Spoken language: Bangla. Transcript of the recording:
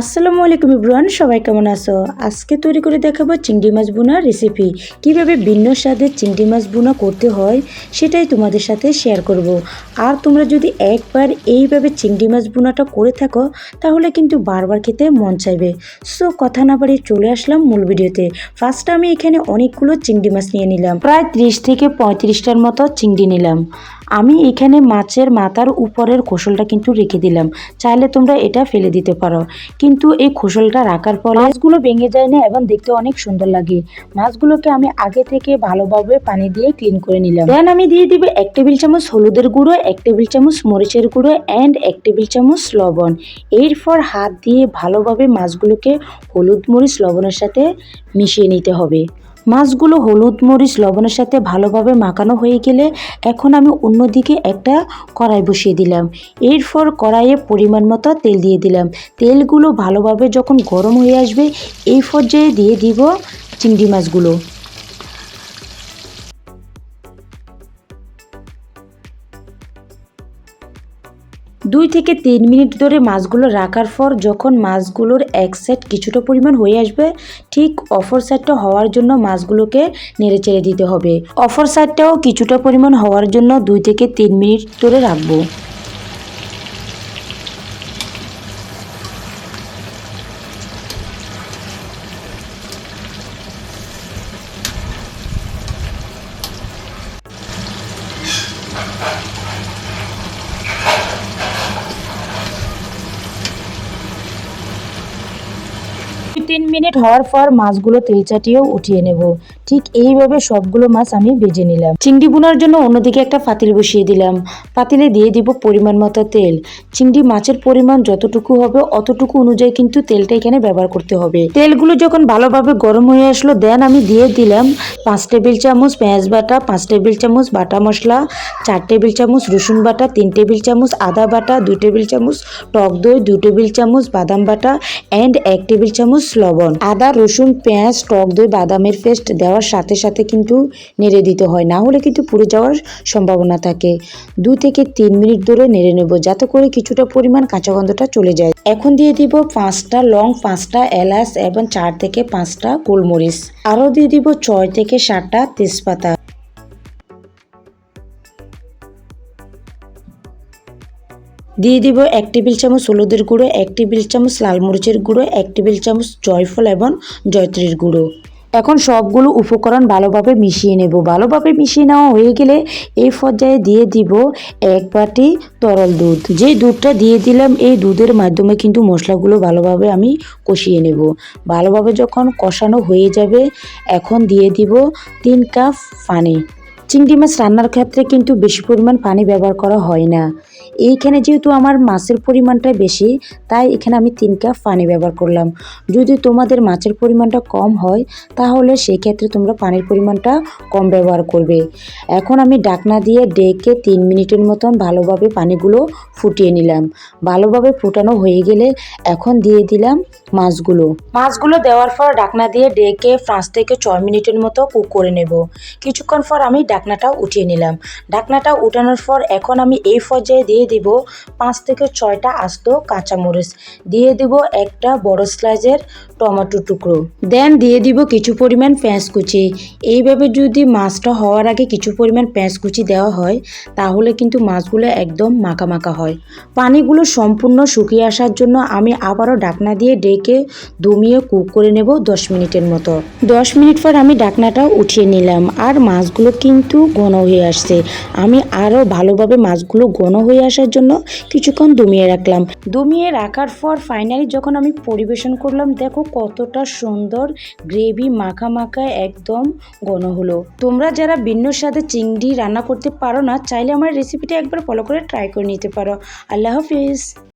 আসসালামু আলাইকুম ইব্রান, সবাই কেমন আছো? আজকে তৈরি করে দেখাবো চিংড়ি মাছ বোনা রেসিপি কীভাবে ভিন্ন স্বাদের চিংড়ি মাছ বোনা করতে হয়, সেটাই তোমাদের সাথে শেয়ার করব। আর তোমরা যদি একবার এইভাবে চিংড়ি মাছ বোনাটা করে থাকো, তাহলে কিন্তু বারবার খেতে মন চাইবে। সো কথা না বাড়িয়ে চলে আসলাম মূল ভিডিওতে। ফার্স্ট আমি এখানে অনেকগুলো চিংড়ি মাছ নিয়ে নিলাম। প্রায় ত্রিশ থেকে পঁয়ত্রিশটার মতো চিংড়ি নিলাম। আমি এখানে মাছের মাথার উপরের খোসলটা কিন্তু রেখে দিলাম। চাইলে তোমরা এটা ফেলে দিতে পারো। কিন্তু এই খোসলটা রাখার পর মাছগুলো ভেঙে যায় না এবং দেখতে অনেক সুন্দর লাগে। মাছগুলোকে আমি আগে থেকে ভালোভাবে পানি দিয়ে ক্লিন করে নিলাম। দেন আমি দিয়ে দিব এক টেবিল চামচ হলুদের গুঁড়ো, এক টেবিল চামচ মরিচের গুঁড়ো অ্যান্ড এক টেবিল চামচ লবণ। এরপর হাত দিয়ে ভালোভাবে মাছগুলোকে হলুদ মরিচ লবণের সাথে মিশিয়ে নিতে হবে। মাছগুলো হলুদ মরিচ, লবণের সাথে ভালোভাবে মাখানো হয়ে গেলে এখন আমি অন্যদিকে একটা কড়াই বসিয়ে দিলাম। এরপর কড়াইয়ে পরিমাণ মতো তেল দিয়ে দিলাম। তেলগুলো ভালোভাবে যখন গরম হয়ে আসবে, এই পর্যায়ে দিয়ে দিব চিংড়ি মাছগুলো। দুই থেকে তিন মিনিট ধরে মাছগুলো রাখার পর যখন মাছগুলোর এক সাইড কিছুটা পরিমাণ হয়ে আসবে, ঠিক অফর সাইডটা হওয়ার জন্য মাছগুলোকে নেড়ে চেড়ে দিতে হবে। অফর সাইডটাও কিছুটা পরিমাণ হওয়ার জন্য দুই থেকে তিন মিনিট ধরে রাখব। তিন মিনিট হওয়ার পর মাছগুলো তেল চাটিয়েও উঠিয়ে নেব। ঠিক এইভাবে সবগুলো মাছ আমি ভেজে নিলাম। চিংড়ি বোনার জন্য অন্যদিকে একটা পাতিল বসিয়ে দিলাম। পাতিলে দিয়ে দিব পরিমাণ মতো তেল। চিংড়ি মাছের পরিমাণ যতটুকু হবে অতটুকু অনুযায়ী কিন্তু তেলটা এখানে ব্যবহার করতে হবে। তেলগুলো যখন ভালোভাবে গরম হয়ে আসলো দেন আমি দিয়ে দিলাম পাঁচ টেবিল চামচ পেঁয়াজ বাটা, পাঁচ টেবিল চামচ বাটা মশলা, চার টেবিল চামচ রসুন বাটা, তিন টেবিল চামচ আদা বাটা, দুই টেবিল চামচ টক দই দু টেবিল চামচ বাদাম বাটা অ্যান্ড এক টেবিল চামচ লবণ, আদা, রসুন, পেঁয়াজ, টক দই, বাদামের পেস্ট দেওয়ার সাথে সাথে কিন্তু নেড়ে দিতে হয়। না হলে কিন্তু পুড়ে যাওয়ার সম্ভাবনা থাকে। দু থেকে তিন মিনিট ধরে নেড়ে নেব যাতে করে কিছুটা পরিমাণ কাঁচা গন্ধটা চলে যায়। এখন দিয়ে দিব পাঁচটা লং, পাঁচটা এলাচ এবং চার থেকে পাঁচটা গোলমরিচ। আরও দিয়ে দিব ছয় থেকে সাতটা তেজপাতা। দিয়ে দিব এক টেবিল চামচ হলুদের গুঁড়ো, এক টেবিল চামচ লাল মরিচের গুঁড়ো, এক টেবিল চামচ জয়ফল এবং জয়ত্রীর গুঁড়ো। এখন সবগুলো উপকরণ ভালোভাবে মিশিয়ে নেব। ভালোভাবে মিশিয়ে নেওয়া হয়ে গেলে এই পর্যায়ে দিয়ে দিব এক বাটি তরল দুধ। যে দুধটা দিয়ে দিলাম, এই দুধের মাধ্যমে কিন্তু মশলাগুলো ভালোভাবে আমি কষিয়ে নেব। ভালোভাবে যখন কষানো হয়ে যাবে, এখন দিয়ে দিব তিন কাপ পানি। চিংড়ি মাছ রান্নার ক্ষেত্রে কিন্তু বেশি পরিমাণ পানি ব্যবহার করা হয় না। এইখানে যেহেতু আমার মাছের পরিমাণটা বেশি, তাই এখানে আমি তিন কাপ পানি ব্যবহার করলাম। যদি তোমাদের মাছের পরিমাণটা কম হয়, তাহলে সেই ক্ষেত্রে তোমরা পানির পরিমাণটা কম ব্যবহার করবে। এখন আমি ডাকনা দিয়ে ডেকে তিন মিনিটের মতন ভালোভাবে পানিগুলো ফুটিয়ে নিলাম। ভালোভাবে ফুটানো হয়ে গেলে এখন দিয়ে দিলাম মাছগুলো। মাছগুলো দেওয়ার পর ডাকনা দিয়ে ডেকে পাঁচ থেকে ছয় মিনিটের মতো কুক করে নেব। কিছুক্ষণ পর আমি ডাকনাটা উঠিয়ে নিলাম। ডাকনাটা উঠানোর পর এখন আমি এই পর্যায়ে দিয়ে দিব পাঁচ থেকে ছয়টা আস্ত কাঁচামরিচ। দিয়ে দিব একটা বড় স্লাইজের টমেটো টুকরো। দেন দিয়ে দিব কিছু পরিমাণ পেঁয়াজ কুচি। এইভাবে যদি মাছটা হওয়ার আগে কিছু পরিমাণ পেঁয়াজ কুচি দেওয়া হয়, তাহলে কিন্তু মাছগুলো একদম মাখা হয়। পানিগুলো সম্পূর্ণ শুকিয়ে আসার জন্য আমি আবারও ডাকনা দিয়ে ডেকে দমিয়ে কুক করে নেব দশ মিনিটের মতো। দশ মিনিট পর আমি ডাকনাটা উঠিয়ে নিলাম। আর মাছগুলো কিন্তু ঘন হয়ে আসছে। আমি আরও ভালোভাবে মাছগুলো ঘন হয়ে আসার জন্য কিছুক্ষণ দমিয়ে রাখলাম। দমিয়ে রাখার পর ফাইনালি যখন আমি পরিবেশন করলাম, দেখো কতটা সুন্দর গ্রেভি মাখা মাখা একদম ঘন হলো। তোমরা যারা ভিন্ন স্বাদে চিংড়ি রান্না করতে পারো না, চাইলে আমার রেসিপিটা একবার ফলো করে ট্রাই করে নিতে পারো। আল্লাহ হাফিজ।